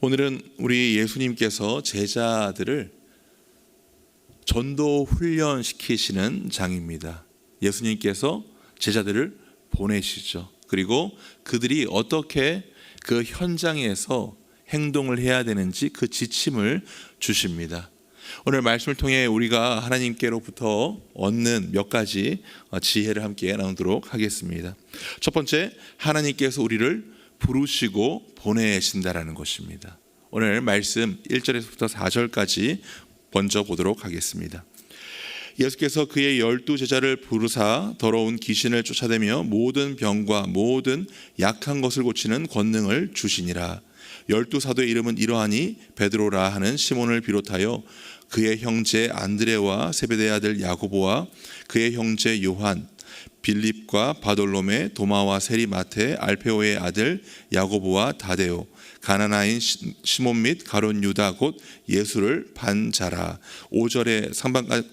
오늘은 우리 예수님께서 제자들을 전도 훈련 시키시는 장입니다. 예수님께서 제자들을 보내시죠. 그리고 그들이 어떻게 그 현장에서 행동을 해야 되는지 그 지침을 주십니다. 오늘 말씀을 통해 우리가 하나님께로부터 얻는 몇 가지 지혜를 함께 나누도록 하겠습니다. 첫 번째, 하나님께서 우리를 부르시고 보내신다라는 것입니다. 오늘 말씀 1절에서부터 4절까지 먼저 보도록 하겠습니다. 예수께서 그의 열두 제자를 부르사 더러운 귀신을 쫓아내며 모든 병과 모든 약한 것을 고치는 권능을 주시니라. 열두 사도의 이름은 이러하니 베드로라 하는 시몬을 비롯하여 그의 형제 안드레와 세베대 아들 야고보와 그의 형제 요한 빌립과 바돌로메 도마와 세리마테 알페오의 아들 야고보와 다데오 가나나인 시몬 및 가론 유다 곧 예수를 반자라 5절의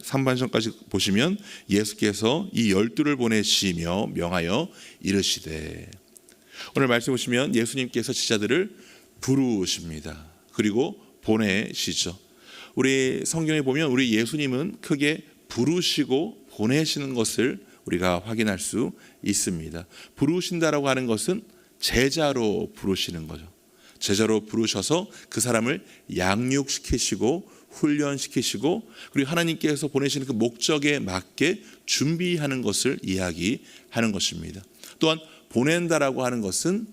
상반전까지 보시면 예수께서 이 열두를 보내시며 명하여 이르시되 오늘 말씀 보시면 예수님께서 지자들을 부르십니다. 그리고 보내시죠. 우리 성경에 보면 우리 예수님은 크게 부르시고 보내시는 것을 우리가 확인할 수 있습니다. 부르신다라고 하는 것은 제자로 부르시는 거죠. 제자로 부르셔서 그 사람을 양육시키시고 훈련시키시고 그리고 하나님께서 보내시는 그 목적에 맞게 준비하는 것을 이야기하는 것입니다. 또한 보낸다라고 하는 것은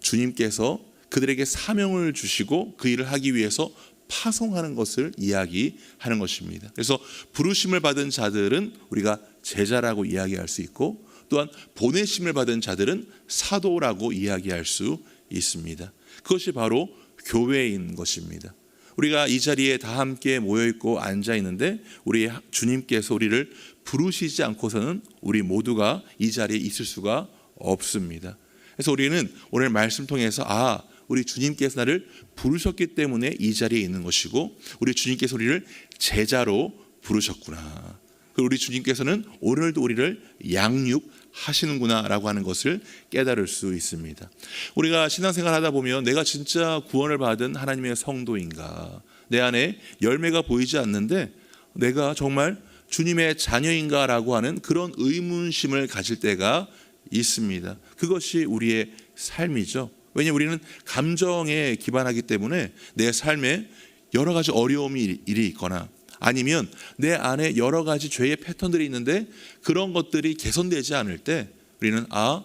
주님께서 그들에게 사명을 주시고 그 일을 하기 위해서 파송하는 것을 이야기하는 것입니다. 그래서 부르심을 받은 자들은 우리가 제자라고 이야기할 수 있고 또한 보내심을 받은 자들은 사도라고 이야기할 수 있습니다. 그것이 바로 교회인 것입니다. 우리가 이 자리에 다 함께 모여 있고 앉아 있는데 우리 주님께서 우리를 부르시지 않고서는 우리 모두가 이 자리에 있을 수가 없습니다. 그래서 우리는 오늘 말씀 통해서 아 우리 주님께서 나를 부르셨기 때문에 이 자리에 있는 것이고 우리 주님께서 우리를 제자로 부르셨구나. 그리고 우리 주님께서는 오늘도 우리를 양육하시는구나라고 하는 것을 깨달을 수 있습니다. 우리가 신앙생활 하다 보면 내가 진짜 구원을 받은 하나님의 성도인가? 내 안에 열매가 보이지 않는데 내가 정말 주님의 자녀인가라고 하는 그런 의문심을 가질 때가 있습니다. 그것이 우리의 삶이죠. 왜냐 우리는 감정에 기반하기 때문에 내 삶에 여러 가지 어려움이 일이 있거나 아니면 내 안에 여러 가지 죄의 패턴들이 있는데 그런 것들이 개선되지 않을 때 우리는 아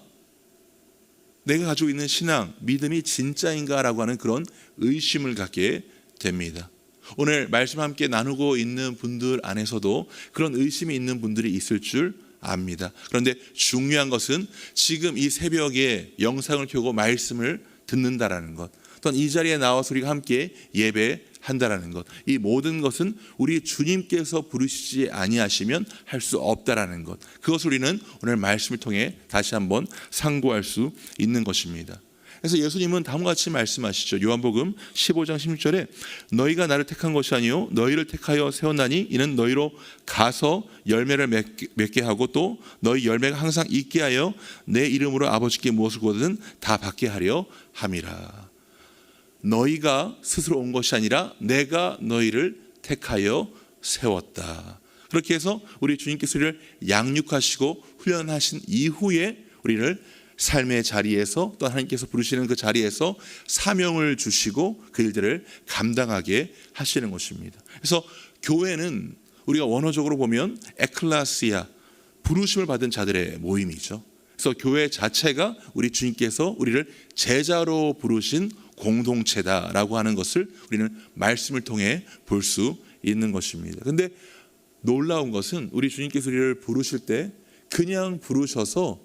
내가 가지고 있는 신앙, 믿음이 진짜인가라고 하는 그런 의심을 갖게 됩니다. 오늘 말씀 함께 나누고 있는 분들 안에서도 그런 의심이 있는 분들이 있을 줄 압니다. 그런데 중요한 것은 지금 이 새벽에 영상을 켜고 말씀을 듣는다라는 것. 또한 이 자리에 나와서 우리가 함께 예배한다라는 것. 이 모든 것은 우리 주님께서 부르시지 아니하시면 할 수 없다라는 것. 그것을 우리는 오늘 말씀을 통해 다시 한번 상고할 수 있는 것입니다. 그래서 예수님은 다음과 같이 말씀하시죠. 요한복음 15장 16절에 너희가 나를 택한 것이 아니요 너희를 택하여 세웠나니 이는 너희로 가서 열매를 맺게 하고 또 너희 열매가 항상 있게 하여 내 이름으로 아버지께 무엇을 구하든 다 받게 하려 함이라. 너희가 스스로 온 것이 아니라 내가 너희를 택하여 세웠다. 그렇게 해서 우리 주님께서 우리를 양육하시고 훈련하신 이후에 우리를 삶의 자리에서 또 하나님께서 부르시는 그 자리에서 사명을 주시고 그 일들을 감당하게 하시는 것입니다. 그래서 교회는 우리가 원어적으로 보면 에클라시아 부르심을 받은 자들의 모임이죠. 그래서 교회 자체가 우리 주님께서 우리를 제자로 부르신 공동체다라고 하는 것을 우리는 말씀을 통해 볼 수 있는 것입니다. 근데 놀라운 것은 우리 주님께서 우리를 부르실 때 그냥 부르셔서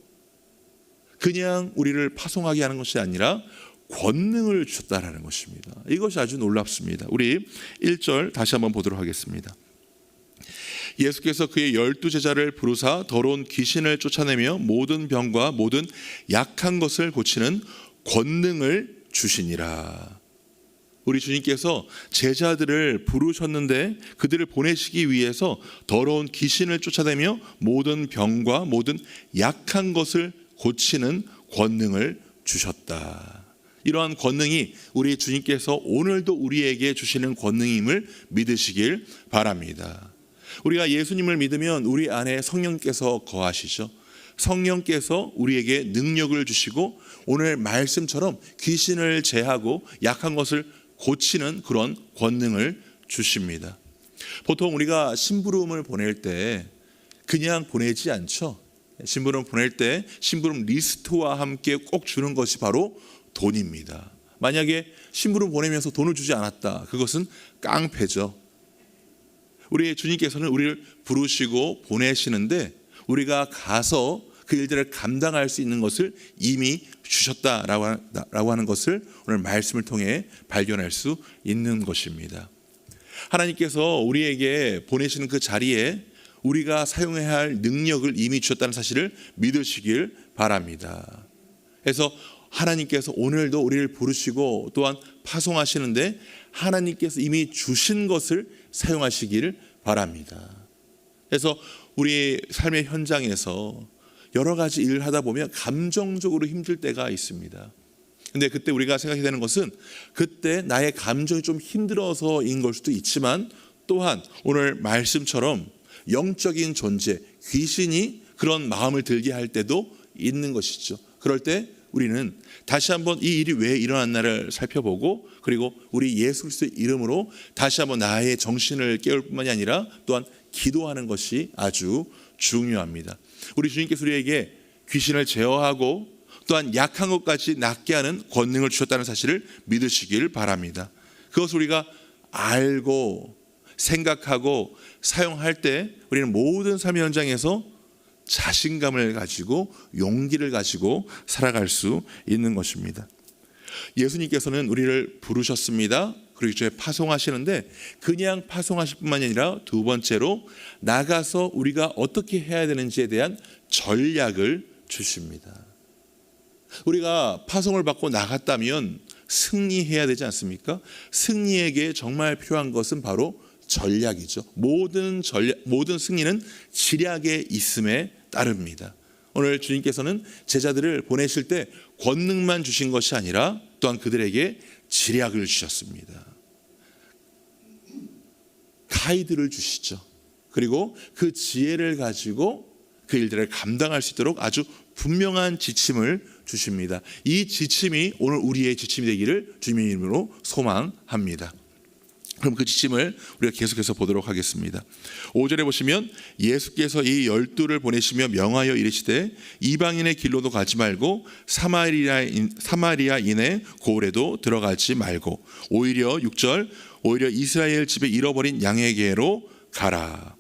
그냥 우리를 파송하게 하는 것이 아니라 권능을 주셨다라는 것입니다. 이것이 아주 놀랍습니다. 우리 1절 다시 한번 보도록 하겠습니다. 예수께서 그의 열두 제자를 부르사 더러운 귀신을 쫓아내며 모든 병과 모든 약한 것을 고치는 권능을 주시니라. 우리 주님께서 제자들을 부르셨는데 그들을 보내시기 위해서 더러운 귀신을 쫓아내며 모든 병과 모든 약한 것을 고치는 권능을 주셨다. 이러한 권능이 우리 주님께서 오늘도 우리에게 주시는 권능임을 믿으시길 바랍니다. 우리가 예수님을 믿으면 우리 안에 성령께서 거하시죠. 성령께서 우리에게 능력을 주시고 오늘 말씀처럼 귀신을 제하고 약한 것을 고치는 그런 권능을 주십니다. 보통 우리가 심부름을 보낼 때 그냥 보내지 않죠. 심부름 보낼 때 심부름 리스트와 함께 꼭 주는 것이 바로 돈입니다. 만약에 심부름 보내면서 돈을 주지 않았다. 그것은 깡패죠. 우리 주님께서는 우리를 부르시고 보내시는데 우리가 가서 그 일들을 감당할 수 있는 것을 이미 주셨다라고 하는 것을 오늘 말씀을 통해 발견할 수 있는 것입니다. 하나님께서 우리에게 보내시는 그 자리에 우리가 사용해야 할 능력을 이미 주셨다는 사실을 믿으시길 바랍니다. 그래서 하나님께서 오늘도 우리를 부르시고 또한 파송하시는데 하나님께서 이미 주신 것을 사용하시기를 바랍니다. 그래서 우리 삶의 현장에서 여러 가지 일을 하다 보면 감정적으로 힘들 때가 있습니다. 근데 그때 우리가 생각해야 되는 것은 그때 나의 감정이 좀 힘들어서인 걸 수도 있지만 또한 오늘 말씀처럼 영적인 존재, 귀신이 그런 마음을 들게 할 때도 있는 것이죠. 그럴 때 우리는 다시 한번 이 일이 왜 일어났나를 살펴보고 그리고 우리 예수 그리스도의 이름으로 다시 한번 나의 정신을 깨울 뿐만이 아니라 또한 기도하는 것이 아주 중요합니다. 우리 주님께서 우리에게 귀신을 제어하고 또한 약한 것까지 낫게 하는 권능을 주셨다는 사실을 믿으시길 바랍니다. 그것을 우리가 알고 생각하고 사용할 때 우리는 모든 삶의 현장에서 자신감을 가지고 용기를 가지고 살아갈 수 있는 것입니다. 예수님께서는 우리를 부르셨습니다. 그리고 이제 파송하시는데 그냥 파송하실 뿐만이 아니라 두 번째로 나가서 우리가 어떻게 해야 되는지에 대한 전략을 주십니다. 우리가 파송을 받고 나갔다면 승리해야 되지 않습니까? 승리에게 정말 필요한 것은 바로 전략이죠. 모든 전략, 모든 승리는 지략에 있음에 따릅니다. 오늘 주님께서는 제자들을 보내실 때 권능만 주신 것이 아니라 또한 그들에게 지략을 주셨습니다. 가이드를 주시죠. 그리고 그 지혜를 가지고 그 일들을 감당할 수 있도록 아주 분명한 지침을 주십니다. 이 지침이 오늘 우리의 지침이 되기를 주님의 이름으로 소망합니다. 그럼 그 지침을 우리가 계속해서 보도록 하겠습니다. 5절에 보시면 예수께서 이 열두를 보내시며 명하여 이르시되 이방인의 길로도 가지 말고 사마리아인, 사마리아인의 고을에도 들어가지 말고 오히려 6절 오히려 이스라엘 집에 잃어버린 양에게로 가라.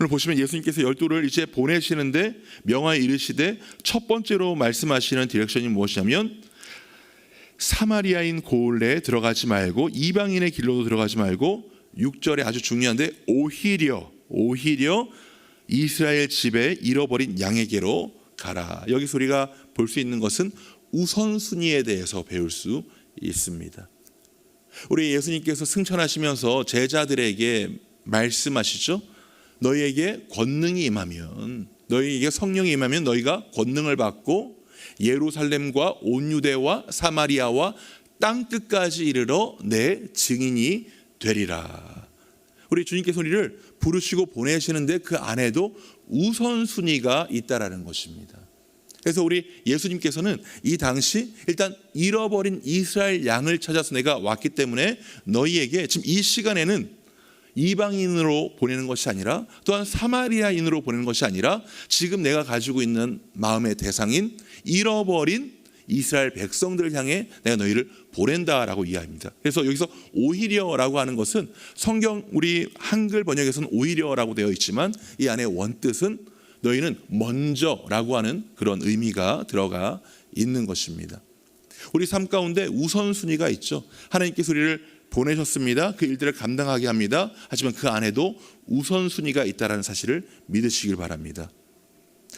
오늘 보시면 예수님께서 열두를 이제 보내시는데 명하여 이르시되 첫 번째로 말씀하시는 디렉션이 무엇이냐면 사마리아인 고을에 들어가지 말고 이방인의 길로도 들어가지 말고 6절에 아주 중요한데 오히려 오히려 이스라엘 집에 잃어버린 양에게로 가라. 여기서 우리가 볼 수 있는 것은 우선순위에 대해서 배울 수 있습니다. 우리 예수님께서 승천하시면서 제자들에게 말씀하시죠. 너희에게 권능이 임하면 너희에게 성령이 임하면 너희가 권능을 받고 예루살렘과 온 유대와 사마리아와 땅 끝까지 이르러 내 증인이 되리라. 우리 주님께서 우리를 부르시고 보내시는데 그 안에도 우선순위가 있다라는 것입니다. 그래서 우리 예수님께서는 이 당시 일단 잃어버린 이스라엘 양을 찾아서 내가 왔기 때문에 너희에게 지금 이 시간에는 이방인으로 보내는 것이 아니라 또한 사마리아인으로 보내는 것이 아니라 지금 내가 가지고 있는 마음의 대상인 잃어버린 이스라엘 백성들을 향해 내가 너희를 보낸다라고 이해합니다. 그래서 여기서 오히려라고 하는 것은 성경 우리 한글 번역에서는 오히려라고 되어 있지만 이 안에 원뜻은 너희는 먼저라고 하는 그런 의미가 들어가 있는 것입니다. 우리 삶 가운데 우선순위가 있죠. 하나님께서 우리를 보내셨습니다. 그 일들을 감당하게 합니다. 하지만 그 안에도 우선순위가 있다는 사실을 믿으시길 바랍니다.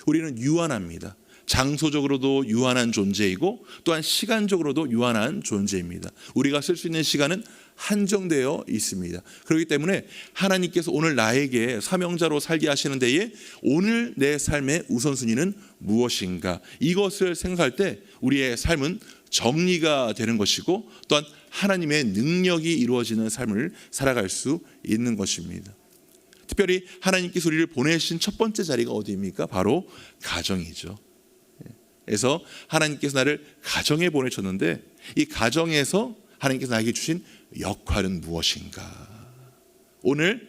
우리는 유한합니다. 장소적으로도 유한한 존재이고 또한 시간적으로도 유한한 존재입니다. 우리가 쓸 수 있는 시간은 한정되어 있습니다. 그렇기 때문에 하나님께서 오늘 나에게 사명자로 살게 하시는 데에 오늘 내 삶의 우선순위는 무엇인가? 이것을 생각할 때 우리의 삶은 정리가 되는 것이고 또한 하나님의 능력이 이루어지는 삶을 살아갈 수 있는 것입니다. 특별히 하나님께서 우리를 보내신 첫 번째 자리가 어디입니까? 바로 가정이죠. 그래서 하나님께서 나를 가정에 보내셨는데 이 가정에서 하나님께서 나에게 주신 역할은 무엇인가? 오늘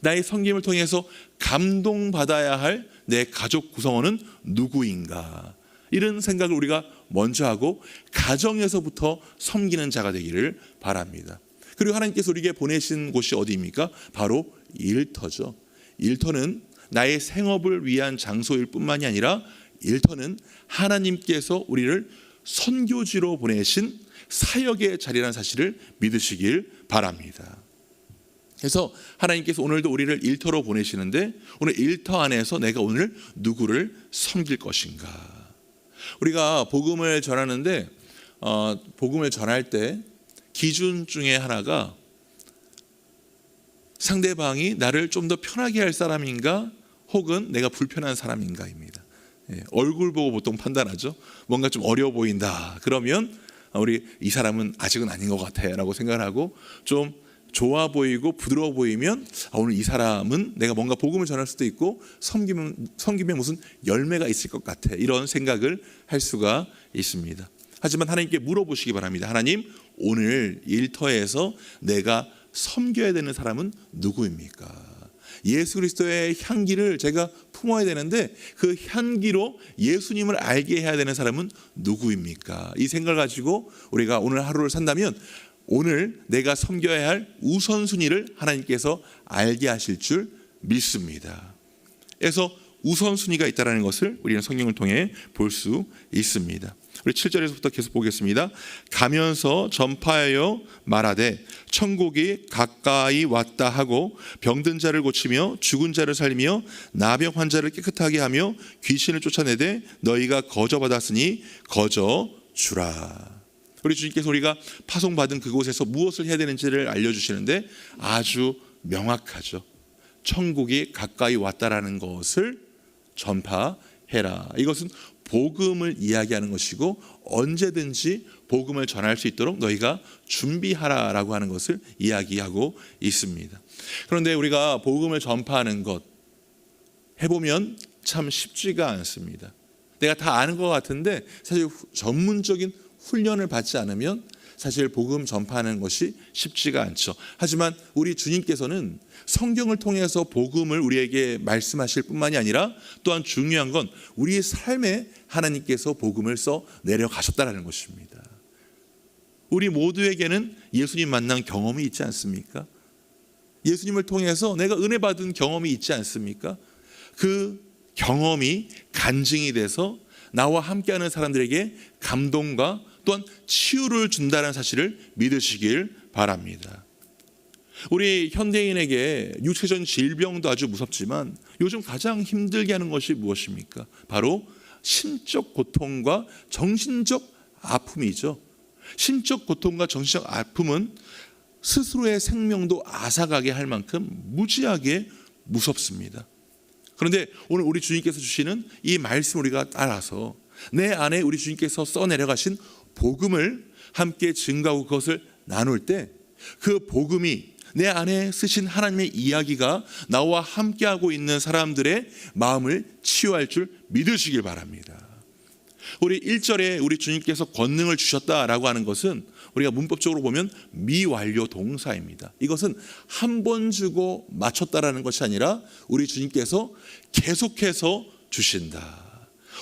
나의 성김을 통해서 감동받아야 할 내 가족 구성원은 누구인가? 이런 생각을 우리가 먼저 하고 가정에서부터 섬기는 자가 되기를 바랍니다. 그리고 하나님께서 우리에게 보내신 곳이 어디입니까? 바로 일터죠. 일터는 나의 생업을 위한 장소일 뿐만이 아니라 일터는 하나님께서 우리를 선교지로 보내신 사역의 자리라는 사실을 믿으시길 바랍니다. 그래서 하나님께서 오늘도 우리를 일터로 보내시는데 오늘 일터 안에서 내가 오늘 누구를 섬길 것인가? 우리가 복음을 전하는데 어, 복음을 전할 때 기준 중에 하나가 상대방이 나를 좀 더 편하게 할 사람인가 혹은 내가 불편한 사람인가입니다. 예, 얼굴 보고 보통 판단하죠. 뭔가 좀 어려 보인다. 그러면 우리 이 사람은 아직은 아닌 것 같아라고 생각을 하고 좀 좋아 보이고 부드러워 보이면 아, 오늘 이 사람은 내가 뭔가 복음을 전할 수도 있고 섬기면 섬기면 무슨 열매가 있을 것 같아 이런 생각을 할 수가 있습니다. 하지만 하나님께 물어보시기 바랍니다. 하나님 오늘 일터에서 내가 섬겨야 되는 사람은 누구입니까? 예수 그리스도의 향기를 제가 품어야 되는데 그 향기로 예수님을 알게 해야 되는 사람은 누구입니까? 이 생각을 가지고 우리가 오늘 하루를 산다면 오늘 내가 섬겨야 할 우선순위를 하나님께서 알게 하실 줄 믿습니다. 그래서 우선순위가 있다는 것을 우리는 성경을 통해 볼 수 있습니다. 우리 7절에서부터 계속 보겠습니다. 가면서 전파하여 말하되 천국이 가까이 왔다 하고 병든 자를 고치며 죽은 자를 살리며 나병 환자를 깨끗하게 하며 귀신을 쫓아내되 너희가 거저 받았으니 거저 주라. 우리 주님께서 우리가 파송받은 그곳에서 무엇을 해야 되는지를 알려주시는데 아주 명확하죠. 천국이 가까이 왔다라는 것을 전파해라. 이것은 복음을 이야기하는 것이고 언제든지 복음을 전할 수 있도록 너희가 준비하라라고 하는 것을 이야기하고 있습니다. 그런데 우리가 복음을 전파하는 것 해보면 참 쉽지가 않습니다. 내가 다 아는 것 같은데 사실 전문적인 훈련을 받지 않으면 사실 복음 전파하는 것이 쉽지가 않죠. 하지만 우리 주님께서는 성경을 통해서 복음을 우리에게 말씀하실 뿐만이 아니라 또한 중요한 건 우리의 삶에 하나님께서 복음을 써 내려가셨다라는 것입니다. 우리 모두에게는 예수님 만난 경험이 있지 않습니까? 예수님을 통해서 내가 은혜 받은 경험이 있지 않습니까? 그 경험이 간증이 돼서 나와 함께하는 사람들에게 감동과 또한 치유를 준다는 사실을 믿으시길 바랍니다. 우리 현대인에게 육체적 질병도 아주 무섭지만 요즘 가장 힘들게 하는 것이 무엇입니까? 바로 심적 고통과 정신적 아픔이죠. 심적 고통과 정신적 아픔은 스스로의 생명도 앗아가게 할 만큼 무지하게 무섭습니다. 그런데 오늘 우리 주님께서 주시는 이 말씀 우리가 따라서 내 안에 우리 주님께서 써 내려가신 복음을 함께 증가하고 그것을 나눌 때 그 복음이 내 안에 쓰신 하나님의 이야기가 나와 함께하고 있는 사람들의 마음을 치유할 줄 믿으시길 바랍니다. 우리 1절에 우리 주님께서 권능을 주셨다라고 하는 것은 우리가 문법적으로 보면 미완료 동사입니다. 이것은 한 번 주고 맞췄다라는 것이 아니라 우리 주님께서 계속해서 주신다.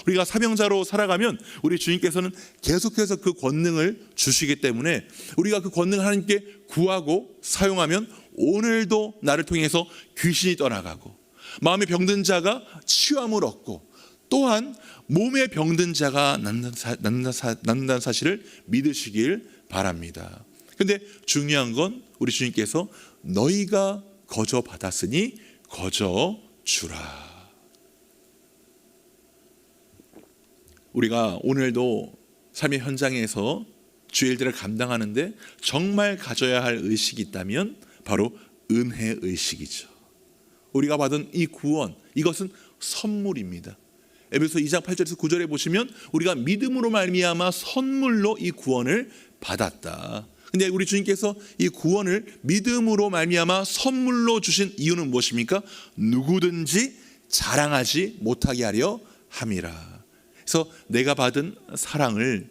우리가 사명자로 살아가면 우리 주님께서는 계속해서 그 권능을 주시기 때문에 우리가 그 권능을 하나님께 구하고 사용하면 오늘도 나를 통해서 귀신이 떠나가고 마음의 병든 자가 치유함을 얻고 또한 몸에 병든 자가 낫는다는 사실을 믿으시길 바랍니다. 근데 중요한 건 우리 주님께서 너희가 거저 받았으니 거저 주라. 우리가 오늘도 삶의 현장에서 주의 일들을 감당하는데 정말 가져야 할 의식이 있다면 바로 은혜 의식이죠. 우리가 받은 이 구원 이것은 선물입니다. 에베소 2장 8절에서 9절에 보시면 우리가 믿음으로 말미암아 선물로 이 구원을 받았다. 근데 우리 주님께서 이 구원을 믿음으로 말미암아 선물로 주신 이유는 무엇입니까? 누구든지 자랑하지 못하게 하려 함이라. 그래서 내가 받은 사랑을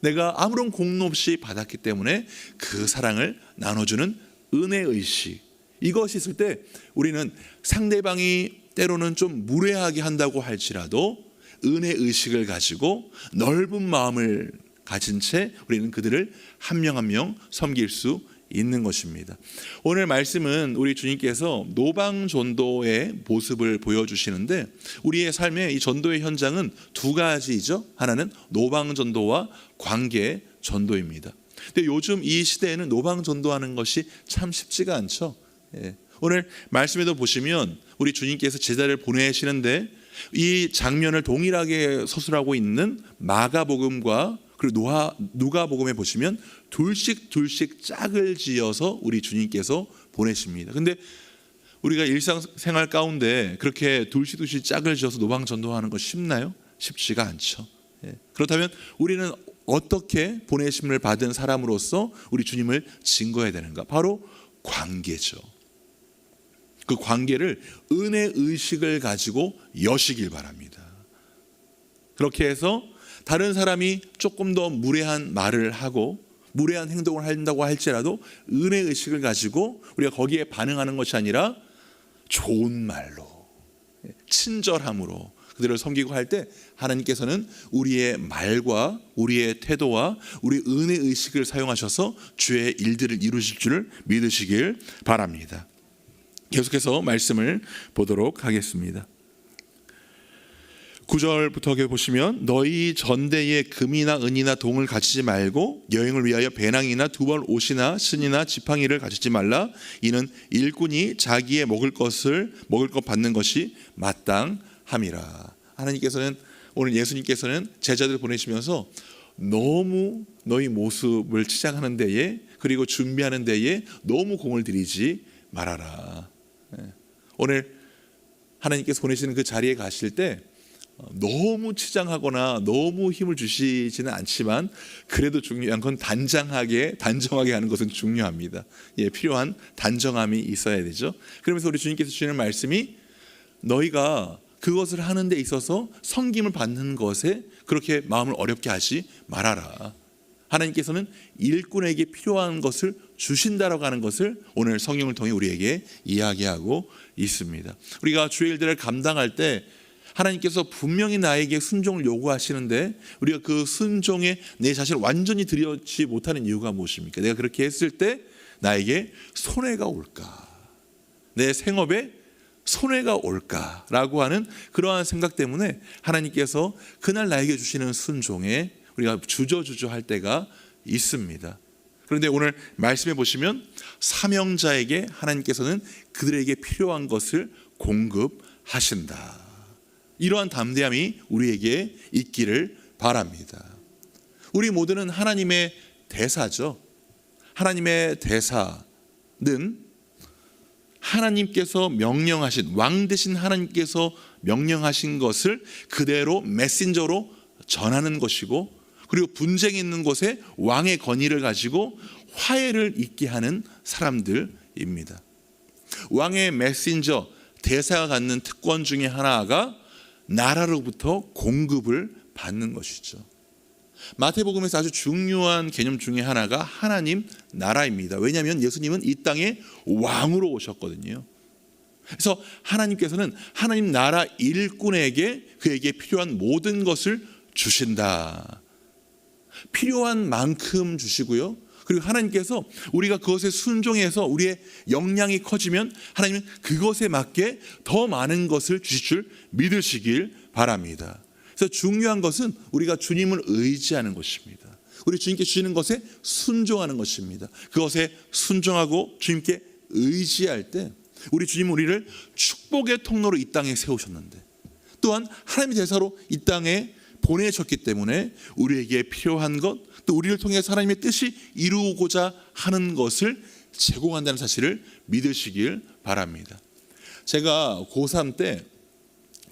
내가 아무런 공로 없이 받았기 때문에 그 사랑을 나눠주는 은혜 의식. 이것이 있을 때 우리는 상대방이 때로는 좀 무례하게 한다고 할지라도 은혜 의식을 가지고 넓은 마음을 가진 채 우리는 그들을 한 명 한명 섬길 수 있는 것입니다. 오늘 말씀은 우리 주님께서 노방 전도의 모습을 보여주시는데 우리의 삶의 이 전도의 현장은 두 가지죠. 하나는 노방 전도와 관계 전도입니다. 근데 요즘 이 시대에는 노방 전도하는 것이 참 쉽지가 않죠. 예. 오늘 말씀에도 보시면 우리 주님께서 제자를 보내시는데 이 장면을 동일하게 서술하고 있는 마가복음과 그리고 노하, 누가복음에 보시면 둘씩 둘씩 짝을 지어서 우리 주님께서 보내십니다. 근데 우리가 일상생활 가운데 그렇게 둘씩 둘씩 짝을 지어서 노방 전도하는 거 쉽나요? 쉽지가 않죠. 예. 그렇다면 우리는 어떻게 보내심을 받은 사람으로서 우리 주님을 증거해야 되는가? 바로 관계죠. 그 관계를 은혜 의식을 가지고 여시길 바랍니다. 그렇게 해서 다른 사람이 조금 더 무례한 말을 하고 무례한 행동을 한다고 할지라도 은혜 의식을 가지고 우리가 거기에 반응하는 것이 아니라 좋은 말로 친절함으로 그들을 섬기고 할 때 하나님께서는 우리의 말과 우리의 태도와 우리 은혜 의식을 사용하셔서 주의 일들을 이루실 줄을 믿으시길 바랍니다. 계속해서 말씀을 보도록 하겠습니다. 9절부터 보시면 너희 전대에 금이나 은이나 동을 가지지 말고 여행을 위하여 배낭이나 두벌 옷이나 신이나 지팡이를 가지지 말라 이는 일꾼이 자기의 먹을 것을 먹을 것 받는 것이 마땅함이라 하나님께서는 오늘 예수님께서는 제자들 보내시면서 너무 너희 모습을 치장하는 데에 그리고 준비하는 데에 너무 공을 들이지 말아라. 예. 오늘 하나님께서 보내시는 그 자리에 가실 때 어, 너무 치장하거나 너무 힘을 주시지는 않지만 그래도 중요한 건 단장하게 단정하게 하는 것은 중요합니다. 예, 필요한 단정함이 있어야 되죠. 그러면서 우리 주님께서 주시는 말씀이 너희가 그것을 하는 데 있어서 성김을 받는 것에 그렇게 마음을 어렵게 하지 말아라. 하나님께서는 일꾼에게 필요한 것을 주신다라고 하는 것을 오늘 성경을 통해 우리에게 이야기하고 있습니다. 우리가 주의 일들을 감당할 때 하나님께서 분명히 나에게 순종을 요구하시는데 우리가 그 순종에 내 자신을 완전히 들여지 못하는 이유가 무엇입니까? 내가 그렇게 했을 때 나에게 손해가 올까? 내 생업에 손해가 올까라고 하는 그러한 생각 때문에 하나님께서 그날 나에게 주시는 순종에 우리가 주저주저 할 때가 있습니다. 그런데 오늘 말씀해 보시면 사명자에게 하나님께서는 그들에게 필요한 것을 공급하신다. 이러한 담대함이 우리에게 있기를 바랍니다. 우리 모두는 하나님의 대사죠. 하나님의 대사는 하나님께서 명령하신 왕 대신 하나님께서 명령하신 것을 그대로 메신저로 전하는 것이고 그리고 분쟁이 있는 곳에 왕의 건의를 가지고 화해를 있게 하는 사람들입니다. 왕의 메신저 대사가 갖는 특권 중에 하나가 나라로부터 공급을 받는 것이죠. 마태복음에서 아주 중요한 개념 중에 하나가 하나님 나라입니다. 왜냐하면 예수님은 이 땅에 왕으로 오셨거든요. 그래서 하나님께서는 하나님 나라 일꾼에게 그에게 필요한 모든 것을 주신다. 필요한 만큼 주시고요. 그리고 하나님께서 우리가 그것에 순종해서 우리의 역량이 커지면 하나님은 그것에 맞게 더 많은 것을 주실 줄 믿으시길 바랍니다. 그래서 중요한 것은 우리가 주님을 의지하는 것입니다. 우리 주님께 주시는 것에 순종하는 것입니다. 그것에 순종하고 주님께 의지할 때 우리 주님은 우리를 축복의 통로로 이 땅에 세우셨는데 또한 하나님의 대사로 이 땅에 보내셨기 때문에 우리에게 필요한 것, 또 우리를 통해 하나님의 뜻이 이루고자 하는 것을 제공한다는 사실을 믿으시길 바랍니다. 제가 고3 때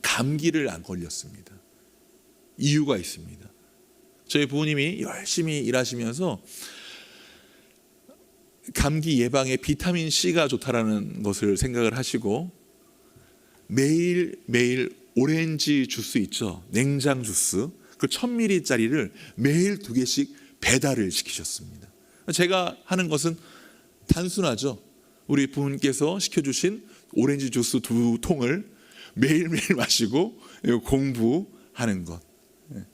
감기를 안 걸렸습니다. 이유가 있습니다. 저희 부모님이 열심히 일하시면서 감기 예방에 비타민 C가 좋다라는 것을 생각을 하시고 매일 매일 오렌지 주스 있죠 냉장 주스 그 1000ml짜리를 매일 두 개씩 배달을 시키셨습니다. 제가 하는 것은 단순하죠. 우리 부모님께서 시켜주신 오렌지 주스 두 통을 매일매일 마시고 공부하는 것. 예.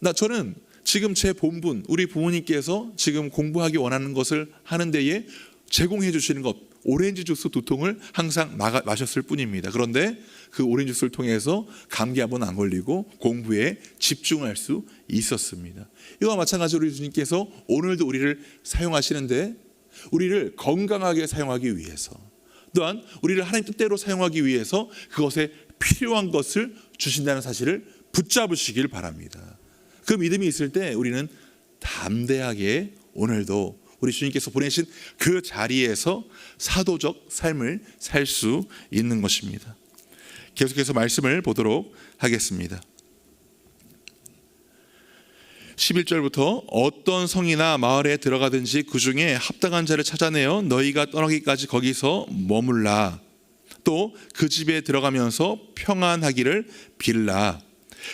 나 저는 지금 제 본분 우리 부모님께서 지금 공부하기 원하는 것을 하는 데에 제공해 주시는 것 오렌지 주스 두 통을 항상 마가, 마셨을 뿐입니다. 그런데 그 오렌지 주스를 통해서 감기 한 번 안 걸리고 공부에 집중할 수 있었습니다. 이와 마찬가지로 주님께서 오늘도 우리를 사용하시는데 우리를 건강하게 사용하기 위해서 또한 우리를 하나님 뜻대로 사용하기 위해서 그것에 필요한 것을 주신다는 사실을 붙잡으시길 바랍니다. 그 믿음이 있을 때 우리는 담대하게 오늘도 우리 주님께서 보내신 그 자리에서 사도적 삶을 살 수 있는 것입니다. 계속해서 말씀을 보도록 하겠습니다. 11절부터 어떤 성이나 마을에 들어가든지 그 중에 합당한 자를 찾아내어 너희가 떠나기까지 거기서 머물라. 또 그 집에 들어가면서 평안하기를 빌라.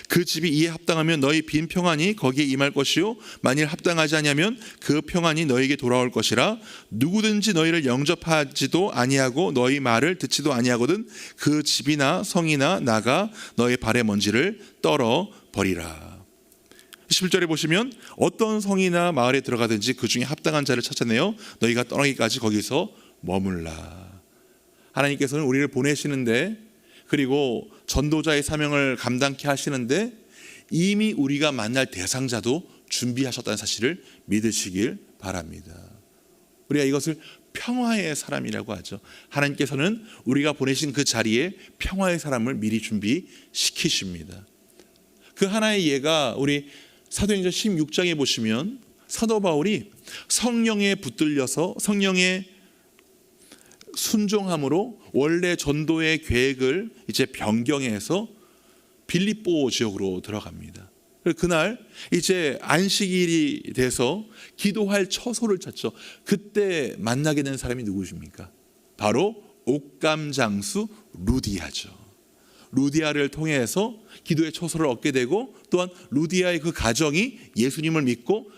그 집이 이에 합당하면 너희 빈 평안이 거기에 임할 것이요 만일 합당하지 아니하면 그 평안이 너희에게 돌아올 것이라 누구든지 너희를 영접하지도 아니하고 너희 말을 듣지도 아니하거든 그 집이나 성이나 나가 너희 발의 먼지를 떨어 버리라. 11절에 보시면 어떤 성이나 마을에 들어가든지 그 중에 합당한 자를 찾아내어 너희가 떠나기까지 거기서 머물라. 하나님께서는 우리를 보내시는데 그리고 전도자의 사명을 감당케 하시는데 이미 우리가 만날 대상자도 준비하셨다는 사실을 믿으시길 바랍니다. 우리가 이것을 평화의 사람이라고 하죠. 하나님께서는 우리가 보내신 그 자리에 평화의 사람을 미리 준비시키십니다. 그 하나의 예가 우리 사도행전 16장에 보시면 사도 바울이 성령에 붙들려서 성령의 순종함으로 원래 전도의 계획을 이제 변경해서 빌립보 지역으로 들어갑니다. 그날 이제 안식일이 돼서 기도할 처소를 찾죠. 그때 만나게 된 사람이 누구십니까? 바로 옥감 장수 루디아죠. 루디아를 통해서 기도의 처소를 얻게 되고 또한 루디아의 그 가정이 예수님을 믿고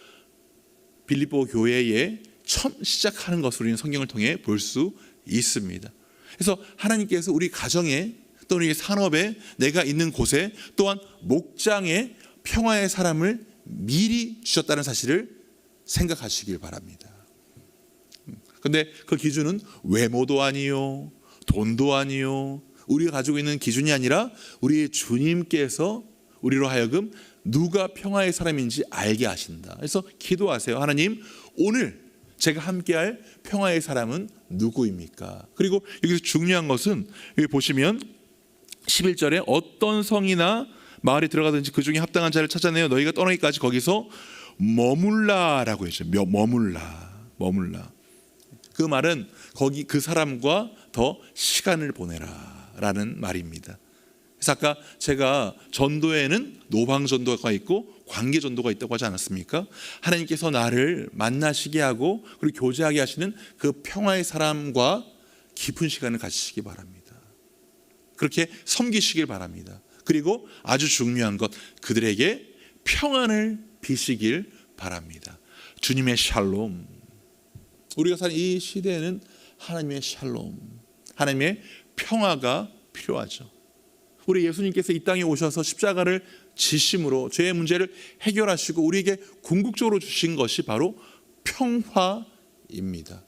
빌립보 교회에 처음 시작하는 것으로 우리는 성경을 통해 볼 수 있습니다. 그래서 하나님께서 우리 가정에 또는 우리 산업에 내가 있는 곳에 또한 목장에 평화의 사람을 미리 주셨다는 사실을 생각하시길 바랍니다. 근데 그 기준은 외모도 아니요, 돈도 아니요, 우리가 가지고 있는 기준이 아니라 우리 주님께서 우리로 하여금 누가 평화의 사람인지 알게 하신다. 그래서 기도하세요. 하나님, 오늘 제가 함께할 평화의 사람은 누구입니까? 그리고 여기서 중요한 것은 여기 보시면 11절에 어떤 성이나 마을에 들어가든지 그 중에 합당한 자를 찾아내어 너희가 떠나기까지 거기서 머물라라고 했죠. 머물라, 머물라. 그 말은 거기 그 사람과 더 시간을 보내라라는 말입니다. 아까 제가 전도에는 노방 전도가 있고 관계 전도가 있다고 하지 않았습니까? 하나님께서 나를 만나시게 하고 그리고 교제하게 하시는 그 평화의 사람과 깊은 시간을 가지시기 바랍니다. 그렇게 섬기시길 바랍니다. 그리고 아주 중요한 것 그들에게 평안을 비시길 바랍니다. 주님의 샬롬. 우리가 사는 이 시대에는 하나님의 샬롬, 하나님의 평화가 필요하죠. 우리 예수님께서 이 땅에 오셔서 십자가를 지심으로 죄의 문제를 해결하시고 우리에게 궁극적으로 주신 것이 바로 평화입니다.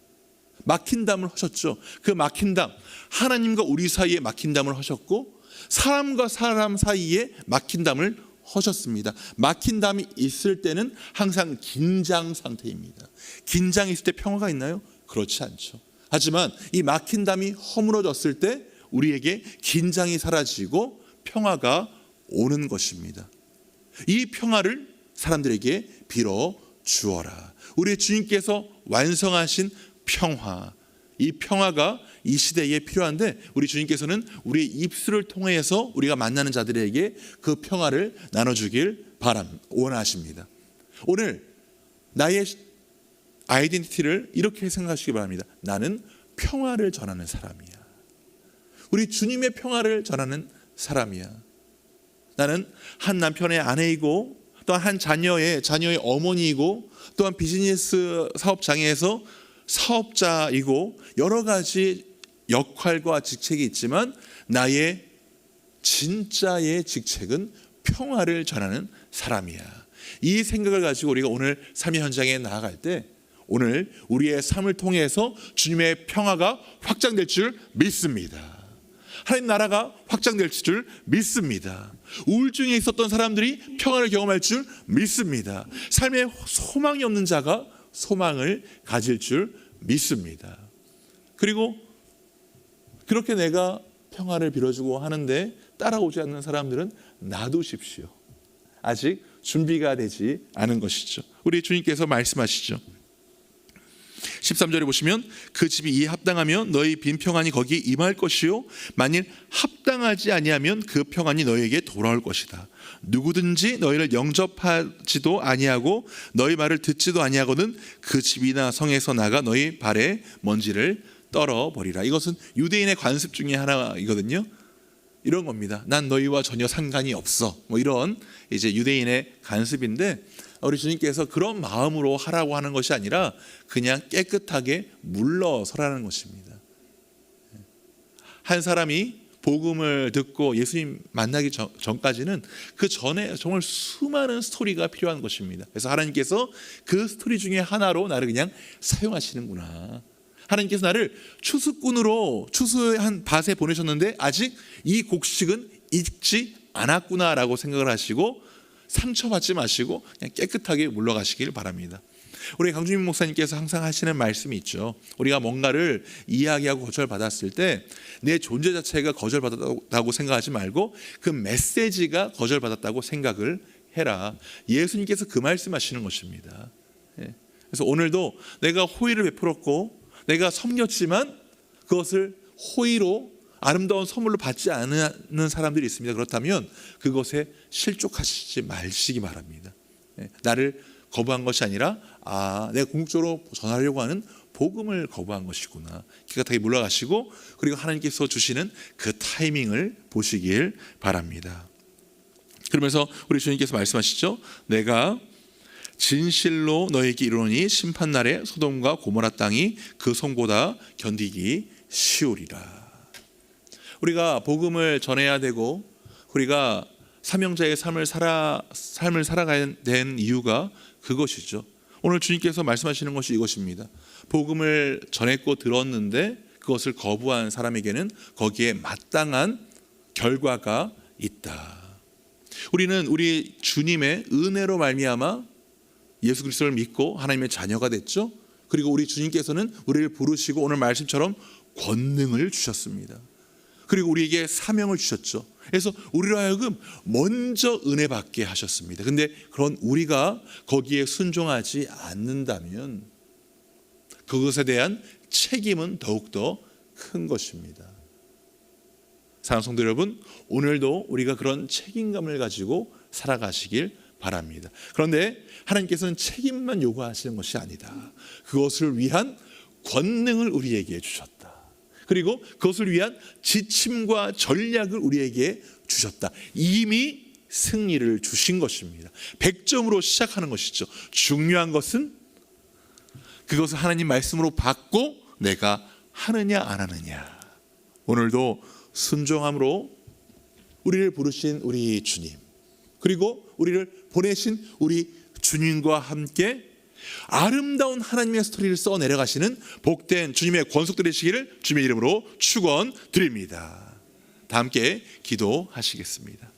막힌 담을 하셨죠. 그 막힌 담, 하나님과 우리 사이에 막힌 담을 하셨고 사람과 사람 사이에 막힌 담을 하셨습니다. 막힌 담이 있을 때는 항상 긴장 상태입니다. 긴장이 있을 때 평화가 있나요? 그렇지 않죠. 하지만 이 막힌 담이 허물어졌을 때 우리에게 긴장이 사라지고 평화가 오는 것입니다. 이 평화를 사람들에게 빌어 주어라. 우리 주님께서 완성하신 평화. 이 평화가 이 시대에 필요한데 우리 주님께서는 우리의 입술을 통해서 우리가 만나는 자들에게 그 평화를 나눠주길 바람 원하십니다. 오늘 나의 아이덴티티를 이렇게 생각하시기 바랍니다. 나는 평화를 전하는 사람이야. 우리 주님의 평화를 전하는 사람이야. 나는 한 남편의 아내이고 또한 한 자녀의 자녀의 어머니이고 또한 비즈니스 사업 장에서 사업자이고 여러 가지 역할과 직책이 있지만 나의 진짜의 직책은 평화를 전하는 사람이야. 이 생각을 가지고 우리가 오늘 삶의 현장에 나아갈 때 오늘 우리의 삶을 통해서 주님의 평화가 확장될 줄 믿습니다. 하나님 나라가 확장될 줄 믿습니다. 우울증에 있었던 사람들이 평화를 경험할 줄 믿습니다. 삶에 소망이 없는 자가 소망을 가질 줄 믿습니다. 그리고 그렇게 내가 평화를 빌어주고 하는데 따라오지 않는 사람들은 놔두십시오. 아직 준비가 되지 않은 것이죠. 우리 주님께서 말씀하시죠. 13절에 보시면 그 집이 이에 합당하면 너희 빈 평안이 거기 임할 것이요 만일 합당하지 아니하면 그 평안이 너희에게 돌아올 것이다. 누구든지 너희를 영접하지도 아니하고 너희 말을 듣지도 아니하거든 그 집이나 성에서 나가 너희 발에 먼지를 떨어 버리라. 이것은 유대인의 관습 중에 하나이거든요. 이런 겁니다. 난 너희와 전혀 상관이 없어. 뭐 이런 이제 유대인의 간습인데 우리 주님께서 그런 마음으로 하라고 하는 것이 아니라 그냥 깨끗하게 물러서라는 것입니다. 한 사람이 복음을 듣고 예수님 만나기 전, 전까지는 그 전에 정말 수많은 스토리가 필요한 것입니다. 그래서 하나님께서 그 스토리 중에 하나로 나를 그냥 사용하시는구나. 하나님께서 나를 추수꾼으로 추수한 밭에 보내셨는데 아직 이 곡식은 익지 않았구나라고 생각을 하시고 상처받지 마시고 그냥 깨끗하게 물러가시길 바랍니다. 우리 강주민 목사님께서 항상 하시는 말씀이 있죠. 우리가 뭔가를 이야기하고 거절받았을 때 내 존재 자체가 거절받았다고 생각하지 말고 그 메시지가 거절받았다고 생각을 해라. 예수님께서 그 말씀하시는 것입니다. 예. 그래서 오늘도 내가 호의를 베풀었고 내가 섬겼지만 그것을 호의로 아름다운 선물로 받지 않는 사람들이 있습니다. 그렇다면 그것에 실족하시지 마시기 바랍니다. 예, 나를 거부한 것이 아니라 아 내가 궁극적으로 전하려고 하는 복음을 거부한 것이구나. 깨끗하게 물러가시고 그리고 하나님께서 주시는 그 타이밍을 보시길 바랍니다. 그러면서 우리 주님께서 말씀하시죠. 내가 진실로 너에게 이르노니 심판 날에 소돔과 고모라 땅이 그 성보다 견디기 쉬우리라. 우리가 복음을 전해야 되고 우리가 사명자의 삶을 살아 삶을 살아가야 된 이유가 그것이죠. 오늘 주님께서 말씀하시는 것이 이것입니다. 복음을 전했고 들었는데 그것을 거부한 사람에게는 거기에 마땅한 결과가 있다. 우리는 우리 주님의 은혜로 말미암아 예수 그리스도를 믿고 하나님의 자녀가 됐죠. 그리고 우리 주님께서는 우리를 부르시고 오늘 말씀처럼 권능을 주셨습니다. 그리고 우리에게 사명을 주셨죠. 그래서 우리로 하여금 먼저 은혜 받게 하셨습니다. 근데 그런 우리가 거기에 순종하지 않는다면 그것에 대한 책임은 더욱더 큰 것입니다. 사랑하는 성도 여러분, 오늘도 우리가 그런 책임감을 가지고 살아가시길 바랍니다. 그런데 하나님께서는 책임만 요구하시는 것이 아니다. 그것을 위한 권능을 우리에게 주셨다. 그리고 그것을 위한 지침과 전략을 우리에게 주셨다. 이미 승리를 주신 것입니다. 100점으로 시작하는 것이죠. 중요한 것은 그것을 하나님 말씀으로 받고 내가 하느냐 안 하느냐. 오늘도 순종함으로 우리를 부르신 우리 주님 그리고 우리를 보내신 우리 주님과 함께 아름다운 하나님의 스토리를 써 내려가시는 복된 주님의 권속들 되시기를 주님의 이름으로 축원 드립니다. 다 함께 기도하시겠습니다.